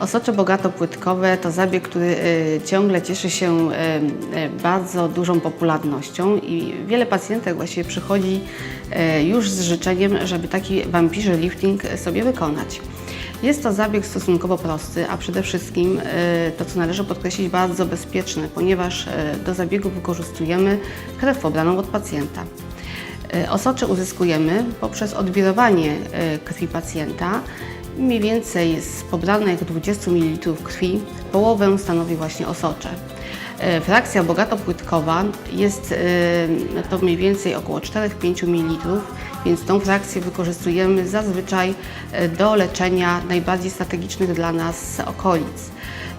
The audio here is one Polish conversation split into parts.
Osocze bogato-płytkowe to zabieg, który y, ciągle cieszy się y, y, bardzo dużą popularnością i wiele pacjentek właściwie przychodzi już z życzeniem, żeby taki vampirzy lifting sobie wykonać. Jest to zabieg stosunkowo prosty, a przede wszystkim to, co należy podkreślić, bardzo bezpieczny, ponieważ do zabiegu wykorzystujemy krew pobraną od pacjenta. Osocze uzyskujemy poprzez odwirowanie y, krwi pacjenta. Mniej więcej z pobranych 20 ml krwi połowę stanowi właśnie osocze. Y, Frakcja bogato-płytkowa jest y, to mniej więcej około 4-5 ml, więc tą frakcję wykorzystujemy zazwyczaj y, do leczenia najbardziej strategicznych dla nas okolic.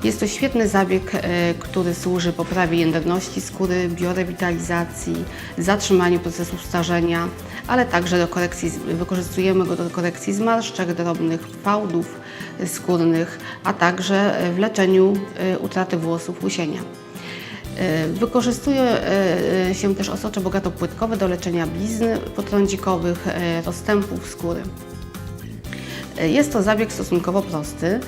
Jest to świetny zabieg, e, który służy poprawie jędrności skóry, biorewitalizacji, zatrzymaniu procesu starzenia, ale także do korekcji, wykorzystujemy go do korekcji zmarszczek drobnych, fałdów skórnych, a także w leczeniu e, utraty włosów, łysienia. E, Wykorzystuje e, się też osocze bogato-płytkowe do leczenia blizn potrądzikowych, rozstępów skóry. Jest to zabieg stosunkowo prosty y,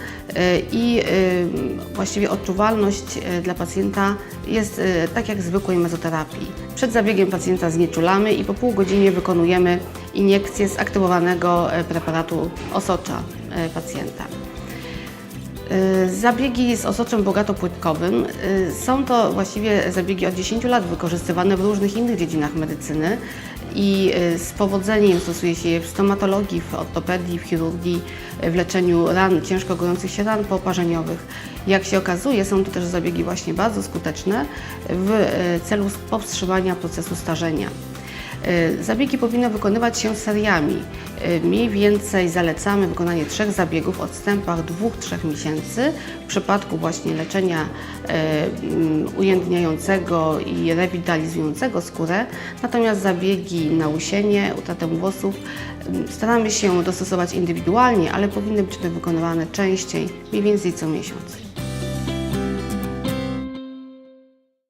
i y, właściwie odczuwalność y, dla pacjenta jest tak jak zwykłej mezoterapii. Przed zabiegiem pacjenta znieczulamy i po pół godzinie wykonujemy iniekcję zaktywowanego y, preparatu osocza pacjenta. Y, Zabiegi z osoczem bogato-płytkowym y, są to właściwie zabiegi od 10 lat wykorzystywane w różnych innych dziedzinach medycyny i y, z powodzeniem stosuje się je w stomatologii, w ortopedii, w chirurgii, w leczeniu ran, ciężko gojących się ran poparzeniowych. Jak się okazuje, są to też zabiegi właśnie bardzo skuteczne w celu powstrzymania procesu starzenia. Y, Zabiegi powinno wykonywać się seriami. Y, Mniej więcej zalecamy wykonanie trzech zabiegów w odstępach 2-3 miesięcy w przypadku właśnie leczenia y, mm, ujędniającego i rewitalizującego skórę. Natomiast zabiegi na łysienie, utratę włosów y, staramy się dostosować indywidualnie, ale powinny być one wykonywane częściej, mniej więcej co miesiąc.